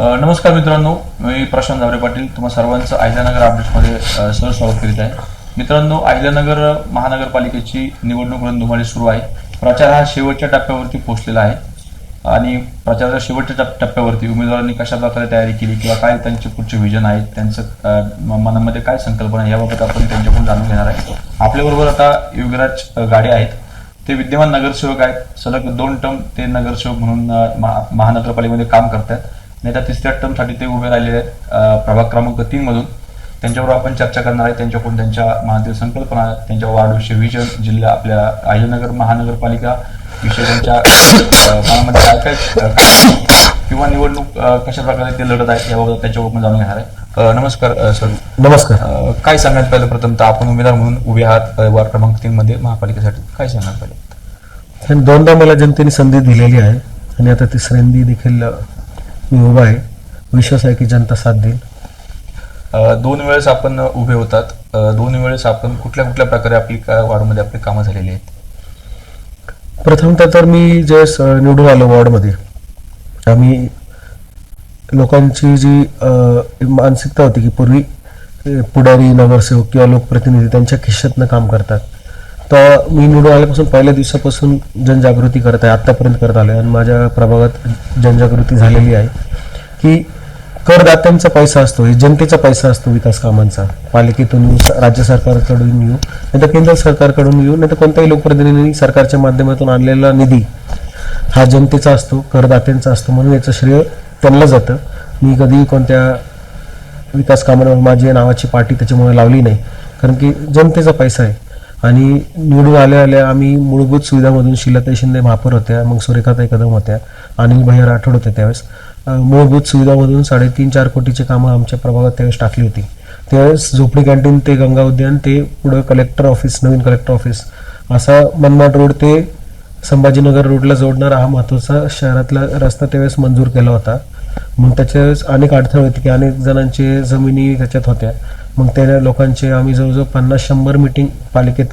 नमस्कार मित्रांनो मी प्रशांत जावरे पाटील तुम्हा सर्वांचं अहिल्यानगर अपडेट्समध्ये सहज स्वागत करीत आहे. मित्रांनो अहिल्यानगर महानगरपालिकेची निवडणूक रणधुमाळी सुरू आहे. प्रचार हा शेवटच्या टप्प्यावरती पोहोचलेला आहे. आणि प्रचाराच्या शेवटच्या टप्प्यावरती उमेदवारांनी कशा प्रकारे तयारी केली किंवा काय त्यांचे पुढचे विजन आहेत त्यांचं मनामध्ये काय संकल्पना आहे याबाबत आपण त्यांच्याकडून जाणून घेणार आहे. आपल्याबरोबर आता युगराज गाडे आहेत. ते विद्यमान नगरसेवक आहेत. सलग दोन टर्म ते नगरसेवक म्हणून महा- महानगरपालिकेमध्ये काम करतात आहेत त्या तिसऱ्या टर्मसाठी ते उभे राहिलेले आहेत प्रभाग क्रमांक तीन मधून त्यांच्यावर आपण चर्चा करणार आहे. त्यांच्याकडून त्यांच्या मनातील संकल्पना त्यांच्या वाढविषयी विजन जिल्हा आपल्या अहिल्यानगर महानगरपालिका विषयी त्यांच्या मनामध्ये काय काय किंवा निवडणूक कशा प्रकारे ते लढत आहेत याबाबत त्यांच्याकडून आपण जाणून घेणार आहे. नमस्कार सर. नमस्कार. काय सांगायचं पहिलं प्रथम तर आपण उमेदवार म्हणून उभे आहात वार्ड क्रमांक तीन मध्ये महापालिकेसाठी. काय सांगाल पहिले आणि दोनदा मला जनतेने संधी दिलेली आहे आणि आता तिसऱ्यांदी देखील मी उभा आहे. विश्वास आहे की जनता साथ देईल. दोन वेळेस आपण उभे होतात. दोन वेळेस आपण कुठल्या कुठल्या प्रकारे आपली का- वार्डमध्ये आपली कामं झालेली आहेत? प्रथमतः तर मी जे निवडून आलो वॉर्डमध्ये. आम्ही लोकांची जी मानसिकता होती की पूर्वी पुढारी नगरसेवक किंवा लोकप्रतिनिधी त्यांच्या खिशातनं काम करतात. तर मी निवडून आल्यापासून पहिल्या दिवसापासून जनजागृती करत आहे आत्तापर्यंत करत आलो आणि माझ्या प्रभागात जनजागृती झालेली आहे की करदात्यांचा पैसा असतो हे जनतेचा पैसा असतो विकास कामांचा. पालिकेतून येऊ राज्य सरकारकडून येऊ नाही तर केंद्र सरकारकडून येऊ नाही तर कोणत्याही लोकप्रतिनिधींनी सरकारच्या माध्यमातून आणलेला निधी हा जनतेचा असतो करदात्यांचा असतो म्हणून याचं श्रेय त्यांना जातं. मी कधी कोणत्या विकास कामांवर माझी नावाची पाठी त्याच्यामुळे लावली नाही कारण की जनतेचा पैसा आहे. आणि निवडून आल्या आल्या आम्ही मूलभूत सुविधामधून शिलाताई शिंदे महापौर होत्या मग सुरेखाताई कदम होत्या अनिल भैया राठोड होते त्यावेळेस. मूलभूत सुविधामधून साडेतीन चार कोटीची कामं आमच्या प्रभागात त्यावेळेस टाकली होती. त्यावेळेस झोपडी कॅन्टीन ते गंगा उद्यान ते पुढं कलेक्टर ऑफिस नवीन कलेक्टर ऑफिस. असा मनमाड रोड ते संभाजीनगर रोडला जोडणारा हा महत्त्वाचा शहरातला रस्ता त्यावेळेस मंजूर केला होता. मग त्याच्यावेळेस अनेक अडथळे होते की अनेक जणांचे जमिनी त्याच्यात होत्या. मग त्या लोकांचे आम्ही जवळजवळ पन्नास शंभर मिटिंग पालिकेत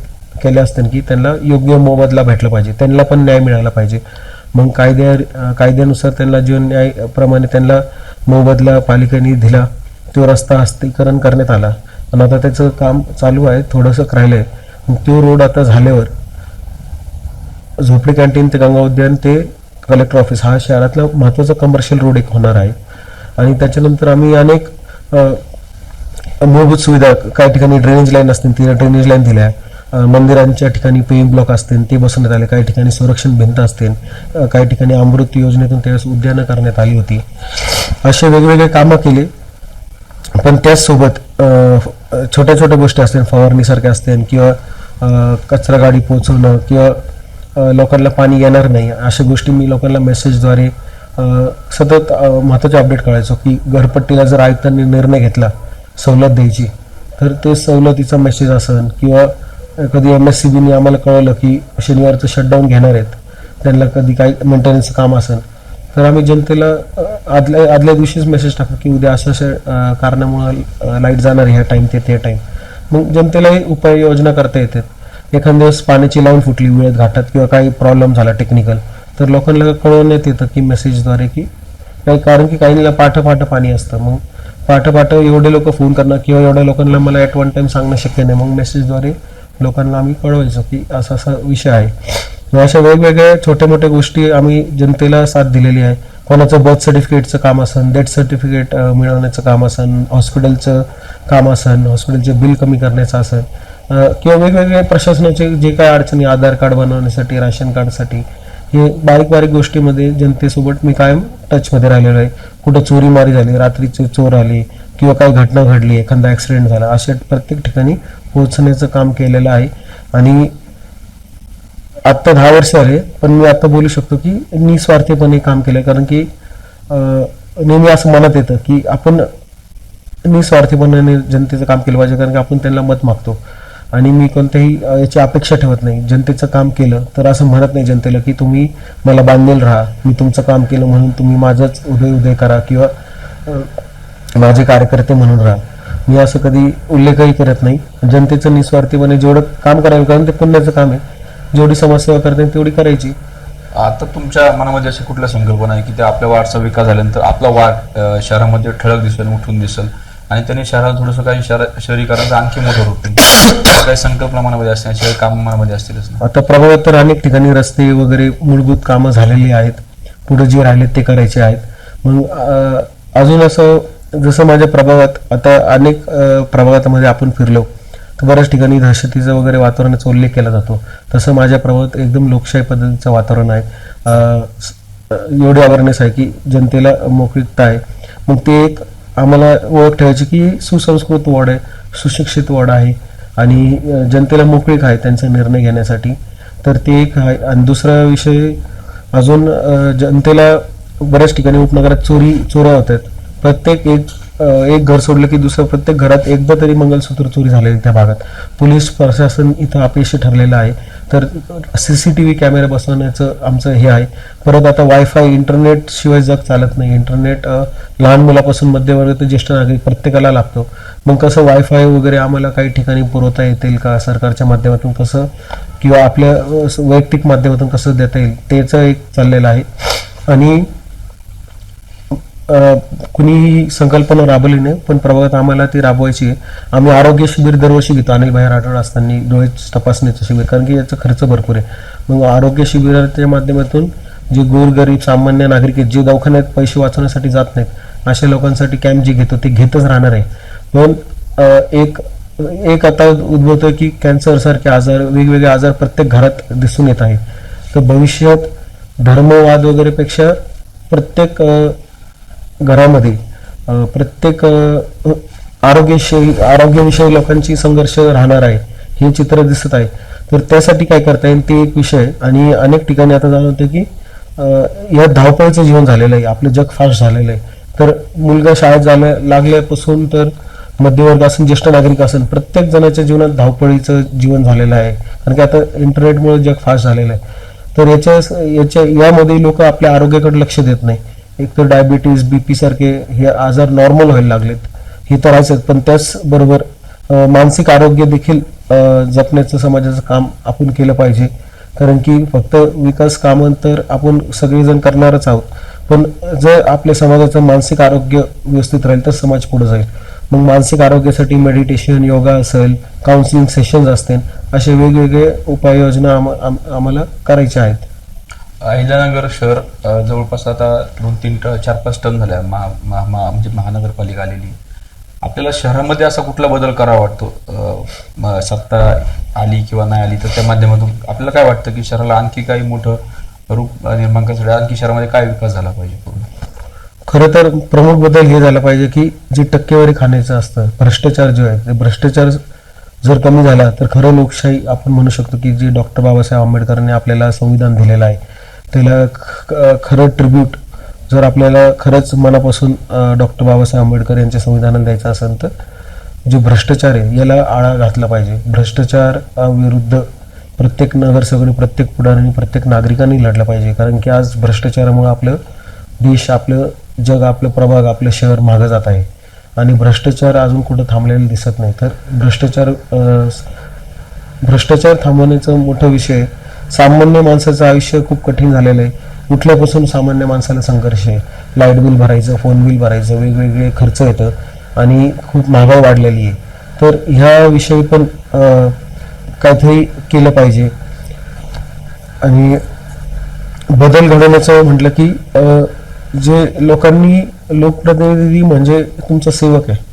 केल्या असतील की त्यांना योग्य मोबदला भेटला पाहिजे. त्यांना पण न्याय मिळाला पाहिजे. मग कायद्या कायद्यानुसार त्यांना जो न्यायप्रमाणे त्यांना मोबदला पालिकेने दिला तो रस्ता हस्तीकरण करण्यात आला. आणि आता त्याचं काम चालू आहे थोडंसं राहिलंय. मग तो रोड आता झाल्यावर झोपडी कॅन्टीन ते गंगा उद्यान ते कलेक्टर ऑफिस हा शहरातला महत्त्वाचा कमर्शियल रोड एक होणार आहे. आणि त्याच्यानंतर आम्ही अनेक मूलभूत सुविधा काही ठिकाणी ड्रेनेज लाईन असतील तिला ड्रेनेज लाईन दिल्या. मंदिरांच्या ठिकाणी पेईंग ब्लॉक असतील ते बसवण्यात आले. काही ठिकाणी संरक्षण भिंत असतील. काही ठिकाणी अमृत योजनेतून त्यावेळेस उद्यानं करण्यात आली होती. असे वेगवेगळे कामं केले. पण त्याचसोबत छोट्या छोट्या गोष्टी असतील फवारणीसारख्या असतील किंवा कचरा गाडी पोहोचवणं किंवा लोकांना पाणी येणार नाही अशा गोष्टी मी लोकांना मेसेजद्वारे सतत महत्त्वाचे अपडेट कळायचो की घरपट्टीला जर आयुक्तांनी निर्णय घेतला सवलत द्यायची. तर ते सवलतीचा मेसेज असेल किंवा कधी एम एस सी बीने आम्हाला कळवलं की शनिवारचं शटडाऊन घेणार आहेत त्यांना कधी काही मेंटेनन्सचं काम असेल तर आम्ही जनतेला आदल्या आदल्या दिवशीच मेसेज टाकतो की उद्या असं असं कारणामुळं लाइट जाणार ह्या टाईम ते ते टाईम मग जनतेलाही उपाययोजना करता येतात. एखाद्या दिवस पाण्याची लावून फुटली वेळेत घाटात किंवा काही प्रॉब्लेम झाला टेक्निकल तर लोकांना कळवण्यात येतं की मेसेजद्वारे की काही कारण की काहींना पाठ पाठ पाणी असतं. मग पाठोपाठ एवढे लोक फोन करणं किंवा एवढ्या लोकांना मला ॲट वन टाइम सांगणं शक्य नाही. मग मेसेजद्वारे लोकांना आम्ही कळवायचो की असा असा विषय आहे. अशा वेगवेगळ्या छोट्या मोठ्या गोष्टी आम्ही जनतेला साथ दिलेली आहे. कोणाचं बर्थ सर्टिफिकेटचं काम असन डेथ सर्टिफिकेट मिळवण्याचं काम असन हॉस्पिटलचं काम असन हॉस्पिटलचे बिल कमी करण्याचं असन किंवा वेगवेगळे प्रशासनाचे जे काय अडचणी आधार कार्ड बनवण्यासाठी राशन कार्डसाठी हे बारीक बारीक गोष्टीमध्ये जनतेसोबत मी कायम टचमध्ये राहिलेलो आहे. कुठं चोरीमारी झाली रात्रीचे चोर आले किंवा काही घटना घडली एखादा ॲक्सिडेंट झाला अशा प्रत्येक ठिकाणी पोहोचण्याचं काम केलेलं आहे. आणि आत्ता दहा वर्ष आले पण मी आता बोलू शकतो की निस्वार्थीपणे काम केलंय. कारण की नेहमी असं मनात येतं की आपण निस्वार्थीपणाने जनतेचं काम केलं पाहिजे कारण की आपण त्यांना मत मागतो. आणि मी कोणत्याही याची अपेक्षा ठेवत नाही. जनतेचं काम केलं तर असं म्हणत नाही जनतेला की तुम्ही मला बांधलेलं राहा. मी तुमचं काम केलं म्हणून तुम्ही माझंच उदय उदय करा किंवा माझे कार्यकर्ते म्हणून राहा. मी असं कधी उल्लेखही करत नाही. जनतेचं निस्वार्थीपणे जेवढं काम करायला कारण ते पुण्याचं काम आहे. जेवढी समाजसेवा करता येईल तेवढी करायची. आता तुमच्या मनामध्ये अशी कुठल्या संकल्पना आहे की त्या आपल्या वार्डचा विकास झाल्यानंतर आपला वार्ड शहरामध्ये ठळक दिसेल उठून दिसेल? आणि त्यांनी शहरात थोडंसं काही शहर शहरीकरणाचं आणखी मोठं रूप येईल काही संकल्पना मनामध्ये असतील काही काम मनामध्ये असतीलच ना. आता प्रभागात तर अनेक ठिकाणी रस्ते वगैरे मूलभूत कामं झालेली आहेत. पुढे जे राहिले ते करायचे आहेत. मग अजून असं जसं माझ्या प्रभागात आता अनेक प्रभागातमध्ये प्रभागामध्ये आपण फिरलो तर बऱ्याच ठिकाणी दहशतीचं वगैरे वातावरणाचा उल्लेख केला जातो. तसं माझ्या प्रभागात एकदम लोकशाही पद्धतीचं वातावरण आहे. एवढी अवेअरनेस आहे की जनतेला मोकळीकता आहे. मग ते एक आम्हाला ओळख ठेवायची की सुसंस्कृत वॉर्ड आहे सुशिक्षित वॉर्ड आहे आणि जनतेला मोकळीक आहे त्यांचा निर्णय घेण्यासाठी. तर ते एक आहे. आणि दुसरा विषय अजून जनतेला बऱ्याच ठिकाणी उपनगरात चोरी चोऱ्या होतात प्रत्येक एक एक घर सोडलं की दुसरं प्रत्येक घरात एकदा तरी मंगलसूत्र चोरी झालेली त्या भागात. पोलीस प्रशासन इथं अपयशी ठरलेलं आहे. तर C C T V camera बसवण्याचं आमचं हे आहे. परत आता वायफाय इंटरनेट शिवाय जग चालत नाही. इंटरनेट लहान मुलापासून मध्यवर्ग ते ज्येष्ठ नागरिक प्रत्येकाला लागतो. मग कसं वायफाय वगैरे आम्हाला काही ठिकाणी पुरवता येतील का? सरकारच्या माध्यमातून कसं किंवा आपल्या वैयक्तिक माध्यमातून कसं देता येईल? त्याचं एक चाललेलं आहे. आणि कुणीही संकल्पना राबवली नाही पण प्रभागात आम्हाला ती राबवायची आहे. आम्ही आरोग्य शिबिर दरवर्षी घेतो. अनिल भाई राठोड असताना डोळे तपासणीचं शिबिर कारण की याचा खर्च भरपूर आहे. मग आरोग्य शिबिराच्या माध्यमातून जे गोरगरीब सामान्य नागरिक आहेत जे दवाखान्यात पैसे वाचवण्यासाठी जात नाहीत अशा लोकांसाठी कॅम्प जे घेतो ते घेतच राहणार आहे. पण एक एक आता उद्भवतोय की कॅन्सर सारखे आजार वेगवेगळे आजार प्रत्येक घरात दिसून येत आहे तर भविष्यात धर्मवाद वगैरेपेक्षा प्रत्येक घरामध्ये प्रत्येक अं, आरोग्यविषयी आरोग्यविषयी लोकांची संघर्ष राहणार आहे हे चित्र दिसत आहे. तर त्यासाठी काय करता येईल ते एक विषय आणि अनेक ठिकाणी आता जाणवतं की या धावपळीचं जीवन झालेलं आहे आपलं जग फास्ट झालेलं आहे. तर मुलगा शाळेत जाण्या लागल्यापासून तर मध्यवर्ग असून ज्येष्ठ नागरिक असून प्रत्येक जणाच्या जीवनात धावपळीचं जीवन झालेलं आहे. कारण की आता इंटरनेटमुळे जग फास्ट झालेलं आहे. तर याच्या याच्या यामध्ये लोक आपल्या आरोग्याकडे लक्ष देत नाही. एक तर डायबिटीज बीपी सारखे हे आजार नॉर्मल व्हायला लागलेत. हे तर आहेच पण त्याचबरोबर मानसिक आरोग्य देखील जपण्याचं समाजाचं काम आपण केलं पाहिजे. कारण की फक्त विकास कामं तर आपण सगळेजण करणारच आहोत. पण जर आपल्या समाजाचं मानसिक आरोग्य व्यवस्थित राहील तर समाज पुढे जाईल. मग मानसिक आरोग्यासाठी मेडिटेशन योगा असेल काउन्सिलिंग सेशन्स असतील असे वेगवेगळे उपाययोजना आम- आम- आम्हाला करायच्या आहेत. अहिल्यानगर शहर अ, जवळपास आता दोन तीन ट- चार पाच टन झाल्या. महा महा- महा- म्हणजे महानगरपालिका आलेली. आपल्याला शहरामध्ये असा कुठला बदल करावा वाटतो? अ, म- सत्ता आली किंवा नाही आली तर त्या माध्यमातून आपल्याला काय वाटतं की शहराला आणखी काही मोठं रूप निर्माण करण्यासाठी आणखी शहरामध्ये काय विकास झाला पाहिजे पूर्ण? खरं तर प्रमुख बदल हे झाला पाहिजे की जी टक्केवारी खाण्याचं असतं भ्रष्टाचार जो आहे ते भ्रष्टाचार जर कमी झाला तर खरं लोकशाही आपण म्हणू शकतो की जे डॉक्टर बाबासाहेब आंबेडकरांनी आपल्याला संविधान दिलेलं आहे त्याला ख- खरं ट्रिब्यूट जर आपल्याला खरंच मनापासून डॉक्टर बाबासाहेब आंबेडकर यांच्या संविधानात द्यायचं असेल तर जो भ्रष्टाचार आहे याला आळा घातला पाहिजे. भ्रष्टाचार विरुद्ध प्रत्येक नगरसेवकाने प्रत्येक पुढाऱ्याने प्रत्येक नागरिकांनी लढलं पाहिजे. कारण की आज भ्रष्टाचारामुळे आपलं देश आपलं जग आपलं प्रभाग आपलं शहर मागं जात आहे. आणि भ्रष्टाचार अजून कुठं थांबलेलं दिसत नाही. तर भ्रष्टाचार भ्रष्टाचार थांबवण्याचा मोठा विषय आहे सामान्य माणसाचं आयुष्य खूप कठीण झालेलं आहे. उठल्यापासून सामान्य माणसाला संघर्ष आहे. लाइट बिल भरायचं फोन बिल भरायचं वेगवेगळे खर्च येतं आणि खूप महागाई वाढलेली आहे. तर ह्या विषयी पण काहीतरी केलं पाहिजे. आणि बदल घडवण्याचं म्हटलं की जे लोकांनी लोकप्रतिनिधी म्हणजे तुमचा सेवक आहे.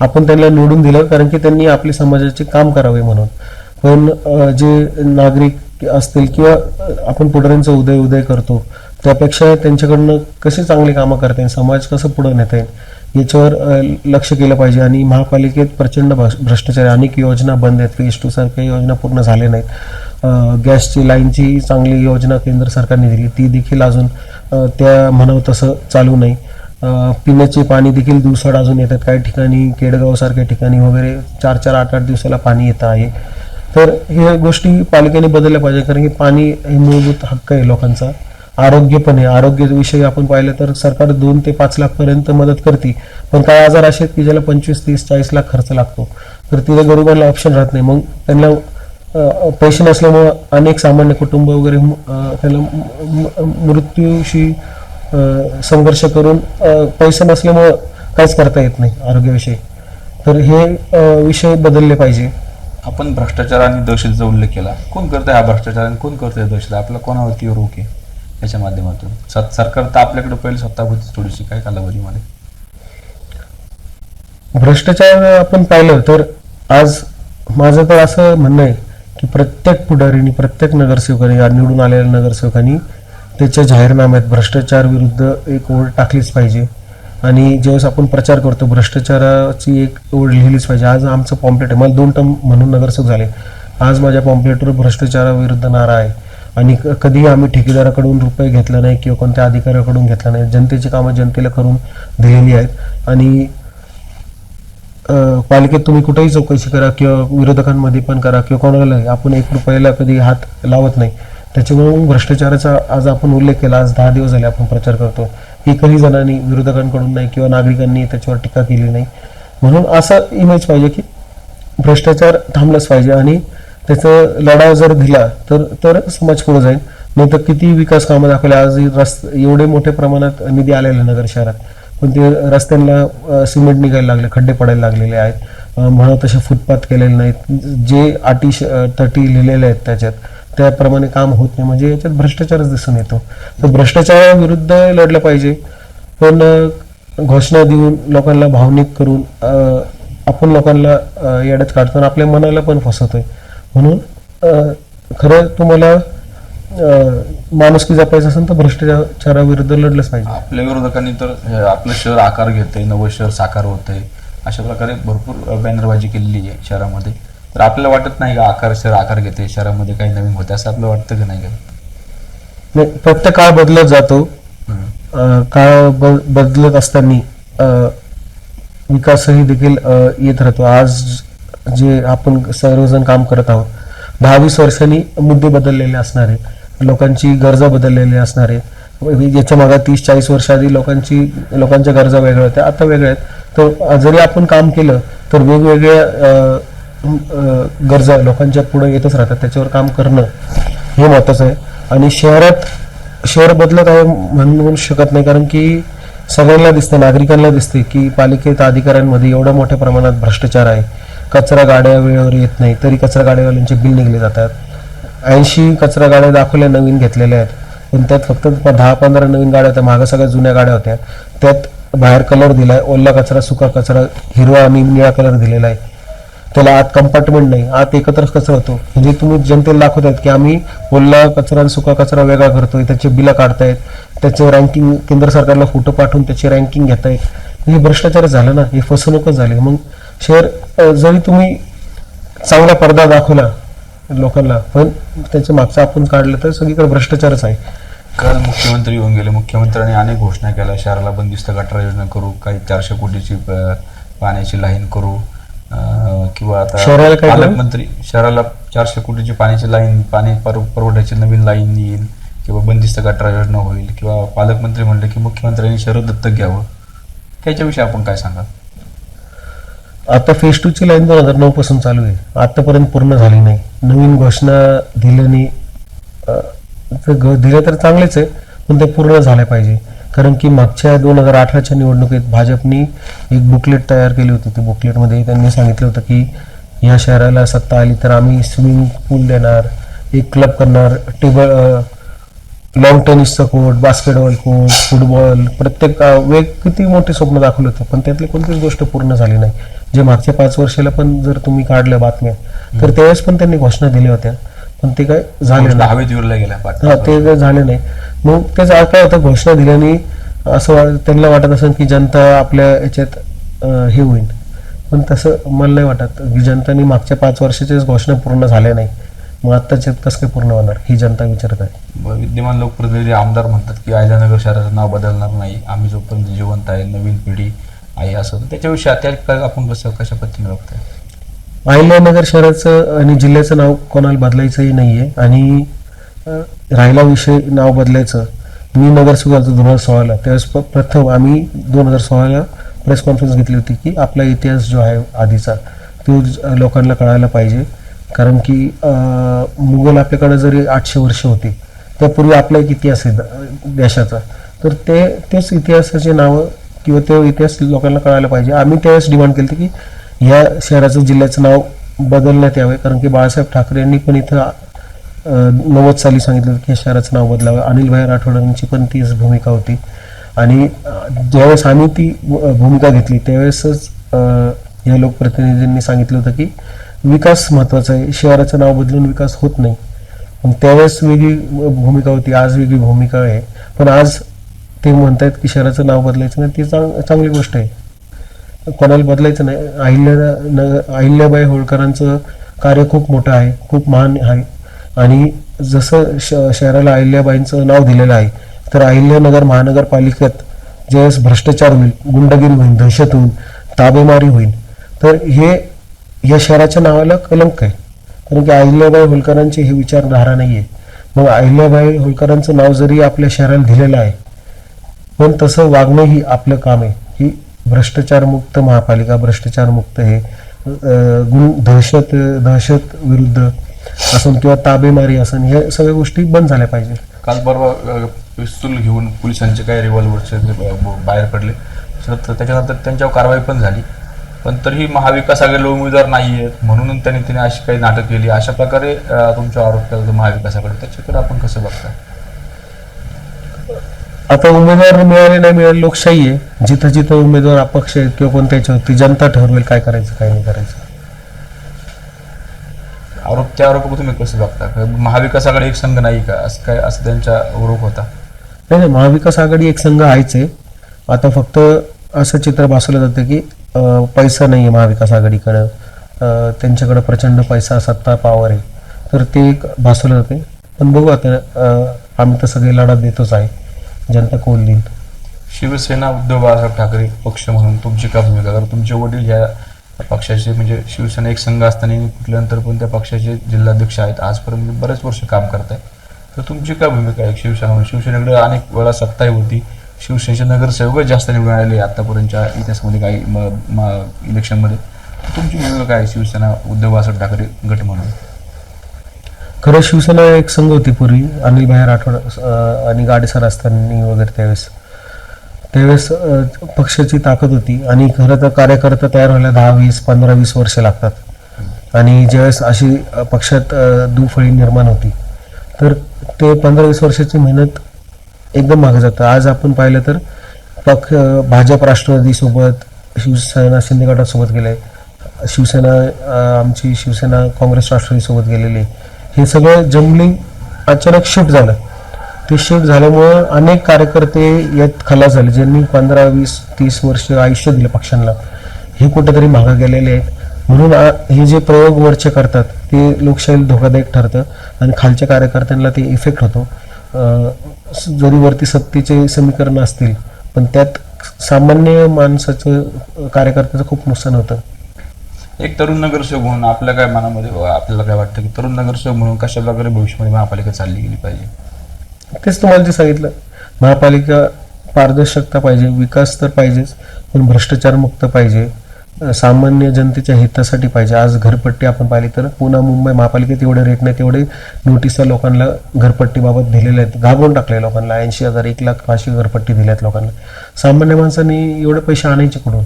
आपण त्यांना निवडून दिलं कारण की त्यांनी आपल्या समाजाचे काम करावे म्हणून. पण जे नागरिक असतील किंवा आपण पुढाऱ्यांचा उदय उदय करतो. त्यापेक्षा त्यांच्याकडनं कसे चांगली कामं करता येईल? समाज कसं पुढे नेता येईल? याच्यावर लक्ष केलं पाहिजे. आणि महापालिकेत प्रचंड भ्रष्टाचार अनेक योजना बंद आहेत. फेज टू सारख्या योजना पूर्ण झाल्या नाहीत. गॅसची लाईनची चांगली योजना केंद्र सरकारने दिली. ती देखील अजून त्या म्हणावं तसं चालू नाही. पिण्याचे पाणी देखील दिवसाड अजून येतात. काही ठिकाणी केडगावसारख्या ठिकाणी वगैरे चार चार आठ आठ दिवसाला पाणी येतं आहे. तर ह्या गोष्टी पालिकेने बदलल्या पाहिजे कारण की पाणी हे मूलभूत हक्क आहे लोकांचा. आरोग्य पण आहे. आरोग्याविषयी आपण पाहिलं तर सरकार दोन ते पाच लाखपर्यंत मदत करते. पण काही आजार असे आहेत की ज्याला पंचवीस तीस चाळीस लाख खर्च लागतो. तर तिथे गरिबांना ऑप्शन राहत नाही. मग त्यांना पैसे नसल्यामुळं अनेक सामान्य कुटुंब वगैरे त्यांना त्याला मृत्यूशी संघर्ष करून पैसे नसल्यामुळं काहीच करता येत नाही आरोग्याविषयी. तर हे विषय बदलले पाहिजे. आपण भ्रष्टाचार आणि दहशतीचा उल्लेख केला. कोण करतंय हा भ्रष्टाचार आणि कोण करतंय दहशत? आपला कोणावरती रोख आहे? याच्या माध्यमातून. सत- सरकार तर आपल्याकडे पहिले सत्ता होती थोडीशी काय कालावधीमध्ये. भ्रष्टाचार आपण पाहिलं तर आज माझं तर असं म्हणणं आहे की प्रत्येक पुढारीने प्रत्येक नगरसेवकाने या निवडून आलेल्या नगरसेवकांनी त्याच्या जाहीरनाम्यात भ्रष्टाचार विरुद्ध एक ओढ टाकलीच पाहिजे. आणि ज्यावेळेस आपण प्रचार करतो भ्रष्टाचाराची एक ओढ लिहिलीच पाहिजे. आज आमचं पॉम्पलेट आहे. मला दोन टर्म म्हणून नगरसेवक झाले. आज माझ्या पॉम्पलेटवर भ्रष्टाचाराविरुद्ध नारा आहे. आणि क- कधीही आम्ही ठेकेदाराकडून रुपये घेतला नाही किंवा कोणत्या अधिकाऱ्याकडून घेतला नाही. जनतेची कामं जनतेला करून दिलेली आहेत. आणि पालिकेत तुम्ही कुठेही चौकशी करा किंवा विरोधकांमध्ये पण करा किंवा कोणाला आपण एक रुपयाला कधी हात लावत नाही. त्याच्यामुळे भ्रष्टाचाराचा आज आपण उल्लेख केला आज दहा दिवस झाले आपण प्रचार करतो. एकही जणांनी विरोधकांकडून नाही किंवा नागरिकांनी त्याच्यावर टीका केली नाही. म्हणून असा इमेज पाहिजे की भ्रष्टाचार थांबलाच पाहिजे आणि त्याचा लढा जर दिला तर तर समाज पुढे जाईल. नंतर किती विकास कामं दाखवले आज रस्ते एवढे मोठ्या प्रमाणात निधी आलेला नगर शहरात पण ते रस्त्यांना सिमेंट निघायला लागले खड्डे पडायला लागलेले आहेत. म्हणा तसे फुटपाथ केलेले नाहीत. जे अटी तटी लिहिलेले आहेत त्याच्यात. त्याप्रमाणे काम होत नाही. म्हणजे याच्यात भ्रष्टाचारच दिसून येतो. तर भ्रष्टाचाराविरुद्ध लढलं पाहिजे. पण घोषणा देऊन लोकांना भावनिक करून आपण लोकांना येड्यात काढतो आणि आपल्या मनाला पण फसवतोय. म्हणून खरं तुम्हाला अ, माणुसकी जपायचं असेल तर भ्रष्टाचाराविरुद्ध लढलंच पाहिजे. आपल्या विरोधकांनी तर आपलं शहर आकार घेते नवं शहर साकार होतंय. अशा प्रकारे भरपूर बॅनरबाजी केलेली आहे शहरामध्ये. तर आपल्याला वाटत नाही का आकार शहर आकार घेते शहरामध्ये काही नवीन होते असं आपल्याला वाटतं की नाही का? प्रत्येक काळ बदलत जातो. काळ बदलत असताना विकासही देखील येत राहतो. आज जे आपण सर्वजण काम करत आहोत दहा वीस वर्षांनी मुद्दे बदललेले असणार आहेत लोकांची गरजा बदललेल्या असणार आहेत याच्या मागे तीस चाळीस वर्ष आधी लोकांची लोकांच्या गरजा वेगळ्या होत्या आता वेगळ्या आहेत. तर जरी आपण काम केलं तर वेगवेगळ्या गरजा लोकांच्या पुढे येतच राहतात. त्याच्यावर काम करणं हे महत्वाचं आहे. आणि शहरात शहर बदलत आहे म्हणू शकत नाही. कारण की सगळ्यांना दिसतं नागरिकांना दिसते की पालिकेत अधिकाऱ्यांमध्ये एवढ्या मोठ्या प्रमाणात भ्रष्टाचार आहे. कचरा गाड्या वेळेवर येत नाही. तरी कचरा गाड्यावाल्यांचे बिल निघले जातात. ऐंशी कचरा गाड्या दाखवल्या नवीन घेतलेल्या आहेत. पण त्यात फक्त दहा पंधरा नवीन गाड्या होत्या. मागं सगळ्या जुन्या गाड्या होत्या. त्यात बाहेर कलर दिलाय. ओला कचरा सुका कचरा हिरवा आणि निळा कलर दिलेला आहे. त्याला आत कंपार्टमेंट नाही. आत एकत्र कचरा होतो म्हणजे तुम्ही जनतेला दाखवतात की आम्ही ओला कचरा आणि सुका कचरा वेगळा करतोय त्याचे बिलं काढतायत त्याचं रँकिंग केंद्र सरकारला फोटो पाठवून त्याची रँकिंग घेतायत. हे भ्रष्टाचार झालं ना हे फसवणूकच झाली. मग शहर जरी तुम्ही चांगला पडदा दाखवला लोकांना पण त्याच्या मागचं आपण काढलं तर सगळीकडे भ्रष्टाचारच आहे. काल मुख्यमंत्री येऊन गेले. मुख्यमंत्र्यांनी अनेक घोषणा केल्या. शहराला बंदिस्त गटार योजना करू काही चारशे कोटीची पाण्याची लाईन करू. अं, किंवा आता शहराला काय करू? पालकमंत्री शहराला चारशे कोटीची पाण्याची लाईन पाणी पुर- पुरवठ्याची नवीन लाईन येईल किंवा बंदिस्त गटार योजना होईल किंवा पालकमंत्री म्हणले की मुख्यमंत्र्यांनी शहर दत्तक घ्यावं. त्याच्याविषयी आपण काय सांगा आता फेज टू ची लाईन दोन हजार नऊ पासून चालू आहे. आतापर्यंत पूर्ण झाली नाही. नवीन घोषणा दिल्याने अं, ते ग- दिले तर चांगलेच आहे पण ते पूर्ण झाले पाहिजे. कारण की मागच्या दोन हजार अठराच्या निवडणुकीत भाजपनी एक बुकलेट तयार केली होती. त्या बुकलेटमध्ये त्यांनी सांगितलं होतं की या शहराला सत्ता आली तर आम्ही स्विमिंग पूल देणार एक क्लब करणार टेबल लॉंग टेनिसचा कोर्ट बास्केटबॉल कोर्ट फुटबॉल प्रत्येक वेग किती मोठे स्वप्न दाखवले होते. पण त्यातली कोणतीच गोष्ट पूर्ण झाली नाही. जे मागच्या पाच वर्षाला पण जर तुम्ही काढल्या बातम्या तर त्यावेळेस पण त्यांनी घोषणा दिल्या होत्या. पण ते काय झाले नाही. हवेत हा ते काय झाले नाही. मग त्याचा काय होता? घोषणा दिल्याने असं त्यांना वाटत असेल की जनता आपल्या याच्यात हे होईल. पण तसं मला नाही वाटत. की जनतानी मागच्या पाच वर्षाच्याच घोषणा पूर्ण झाल्या नाही. मग आत्ताच्यात कसं काय पूर्ण होणार? ही जनता विचारत आहे. विद्यमान लोकप्रतिनिधी आमदार म्हणतात की अहिल्यानगर शहराचं नाव बदलणार नाही. आम्ही जोपर्यंत जिवंत आहे नवीन पिढी आहे असं त्याच्याविषयी त्या काय आपण कसं कशा पद्धतीने बघताय? अहिल्यानगर शहराचं आणि जिल्ह्याचं नाव कोणाला बदलायचंही नाही आहे आणि राहिला विषय नाव बदलायचं मी नगरसेवकाचं दोन हजार सोळाला त्यावेळेस प्रथम आम्ही दोन हजार सोळाला प्रेस कॉन्फरन्स घेतली होती की आपला इतिहास जो आहे आधीचा तो लोकांना कळायला पाहिजे. कारण की मुघल आपल्याकडे जरी आठशे वर्ष होती त्यापूर्वी आपला एक इतिहास आहे देशाचा. तर ते तेच इतिहासाचे नावं किंवा ते इतिहास लोकांना कळायला पाहिजे. आम्ही त्यावेळेस डिमांड केली होती की ह्या शहराचं जिल्ह्याचं नाव बदलण्यात यावे कारण की बाळासाहेब ठाकरे यांनी पण इथं नव्वद साली सांगितलं होतं की या शहराचं नाव बदलावं. अनिल भाई राठोडांची पण तीच भूमिका होती. आणि ज्यावेळेस आम्ही ती भूमिका घेतली त्यावेळेसच या लोकप्रतिनिधींनी सांगितलं होतं की विकास महत्त्वाचा आहे शहराचं नाव बदलून विकास होत नाही. पण त्यावेळेस वेगळी भूमिका होती आज वेगळी भूमिका आहे. पण आज ते म्हणतायत की शहराचं नाव बदलायचं नाही ती चांग चांगली गोष्ट आहे. कोणाला बदलायचं नाही. अहिल्या न- अहिल्याबाई होळकरांचं कार्य खूप मोठं आहे खूप महान आहे. आणि जसं श शहराला अहिल्याबाईंचं नाव दिलेलं आहे तर अहिल्यानगर महानगरपालिकेत ज्यावेळेस भ्रष्टाचार होईल गुंडगिरी होईल दहशत होईल ताबेमारी होईल तर हे या शहराच्या नावाला कलंक आहे. कारण की अहिल्याबाई होळकरांची ही विचारधारा नाही आहे मग अहिल्याबाई होळकरांचं नाव जरी आपल्या शहराला दिलेलं आहे पण तसं वागणं ही आपलं काम आहे. ही भ्रष्टाचारमुक्त महापालिका भ्रष्टाचारमुक्त हे गुण दहशत दहशत विरुद्ध असून किंवा ताबेमारी असून हे सगळ्या गोष्टी बंद झाल्या पाहिजे. काल परवा पिस्तूल घेऊन पोलिसांचे काही रिव्हॉल्व्हरचे बाहेर पडले. तर त्याच्यानंतर त्यांच्यावर कारवाई पण झाली. पण तरीही महाविकास आघाडीला उमेदवार नाही आहेत म्हणून त्यांनी त्यांनी अशी काही नाटक केली. अशा प्रकारे तुमच्या आरोप केला होता महाविकास आघाडी. त्याच्याकडे आपण कसं बघता? आता उमेदवार मिळाले नाही मिळाले लोकशाही आहे. जिथं जिथं उमेदवार अपक्ष आहेत किंवा कोणत्या याच्यावर ती जनता ठरवेल काय करायचं काय नाही करायचं. आरोप त्या आरोप तुम्ही कसं बघता? का महाविकास आघाडी एक संघ नाही का? असं काय असं त्यांचा आरोप होता? नाही नाही महाविकास आघाडी एक संघ आहेच आहे. आता फक्त असं चित्र भासवलं जातं की अं, पैसा नाही आहे महाविकास आघाडीकडं. अं, त्यांच्याकडं प्रचंड पैसा सत्ता पॉवर आहे. तर ते एक भासवलं जाते. पण बघू आता अं, आम्ही तर सगळे लढा देतोच आहे. जनता कोण देईल? शिवसेना उद्धव बाळासाहेब ठाकरे पक्ष म्हणून तुमची का भूमिका? कारण तुमचे वडील ह्या पक्षाचे म्हणजे शिवसेना एक संघ असताना कुठल्यानंतर पण त्या पक्षाचे जिल्हाध्यक्ष आहेत. आजपर्यंत बरेच वर्ष काम करताय. तर तुमची काय भूमिका आहे शिवसेना म्हणून? शिवसेनेकडे अनेक वेळा सत्ताही होती. शिवसेनेचे नगरसेवकच जास्त निवडून आलेले आतापर्यंतच्या इतिहासामध्ये काही म- इलेक्शनमध्ये. तुमची भूमिका काय आहे शिवसेना उद्धव बाळासाहेब ठाकरे गट म्हणून? खरं शिवसेना एक संघ होती पूर्वी अनिल भाई राठोड आणि गाडेसर असताना वगैरे त्यावेळेस. त्यावेळेस पक्षाची ताकद होती आणि खरं तर कार्यकर्ता तयार व्हायला दहा वीस पंधरा वीस वर्ष लागतात. आणि ज्यावेळेस अशी पक्षात दुफळी निर्माण होती तर ते पंधरा वीस वर्षाची मेहनत एकदम मागे जातं. आज आपण पाहिलं तर पक्ष भाजप राष्ट्रवादीसोबत शिवसेना शिंदे गटासोबत गेले. शिवसेना आमची शिवसेना काँग्रेस राष्ट्रवादीसोबत गेलेली. आहे. हे सगळं जमलिंग अचानक शिफ्ट झालं. ते शिफ्ट झाल्यामुळं अनेक कार्यकर्ते यात खलास झाले ज्यांनी पंधरा वीस तीस वर्ष आयुष्य दिलं पक्षांना हे कुठेतरी मागं गेलेले आहेत. म्हणून आ- हे जे प्रयोग वरचे करतात ते लोकशाहीला धोकादायक ठरतं आणि खालच्या कार्यकर्त्यांना ते इफेक्ट होतो. जरी वरती सत्तेचे समीकरण असतील पण त्यात सामान्य माणसाचं कार्यकर्त्याचं खूप नुकसान होतं. एक तरुण नगरसेवक म्हणून आपल्या काय मनामध्ये आपल्याला काय वाटतं की तरुण नगरसेवक म्हणून कशा प्रकारे भविष्यामध्ये महापालिका चालली गेली पाहिजे? तेच तुम्हाला जे सांगितलं. महापालिका पारदर्शकता पाहिजे विकास तर पाहिजेच पण भ्रष्टाचार मुक्त पाहिजे सामान्य जनतेच्या हितासाठी पाहिजे. आज घरपट्टी आपण पाहिली तर पुन्हा मुंबई महापालिकेत एवढे रेट नाही तेवढे नोटिसा लोकांना घरपट्टीबाबत दिलेल्या आहेत घाबरून टाकले लोकांना. ऐंशी हजार एक लाख पाचशे घरपट्टी दिल्या आहेत लोकांना. सामान्य माणसांनी एवढे पैसे आणायचे कुठून?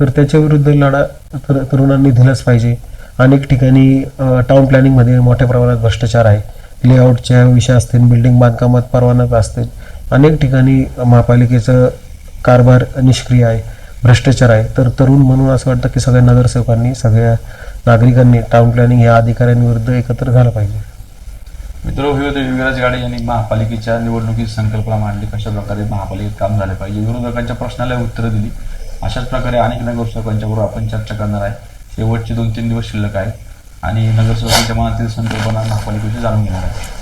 तर त्याच्या विरुद्ध लढा तर तरुणांनी दिलाच पाहिजे. अनेक ठिकाणी टाउन प्लॅनिंगमध्ये मोठ्या प्रमाणात भ्रष्टाचार आहे. लेआउटच्या विषय असतील बिल्डिंग बांधकामात परवानाच असतील. अनेक ठिकाणी महापालिकेचं कारभार निष्क्रिय आहे भ्रष्टाचार आहे. तर तरुण म्हणून असं वाटतं की सगळ्या नगरसेवकांनी सगळ्या नागरिकांनी टाउन प्लॅनिंग या अधिकाऱ्यांविरुद्ध एकत्र झालं पाहिजे. मित्र हे होते युवराज गाडे यांनी महापालिकेच्या निवडणुकीची संकल्पना मांडली. कशा प्रकारे महापालिकेत काम झाले पाहिजे? विरोधकांच्या प्रश्नाला उत्तरं दिली. अशाच प्रकारे अनेक नगरसेवकांच्याबरोबर आपण चर्चा करणार आहे. शेवटचे दोन तीन दिवस शिल्लक आहे. आणि नगरसेवकांच्या मनातील संकल्पना महापालिकेशी जाणून घेणार आहे.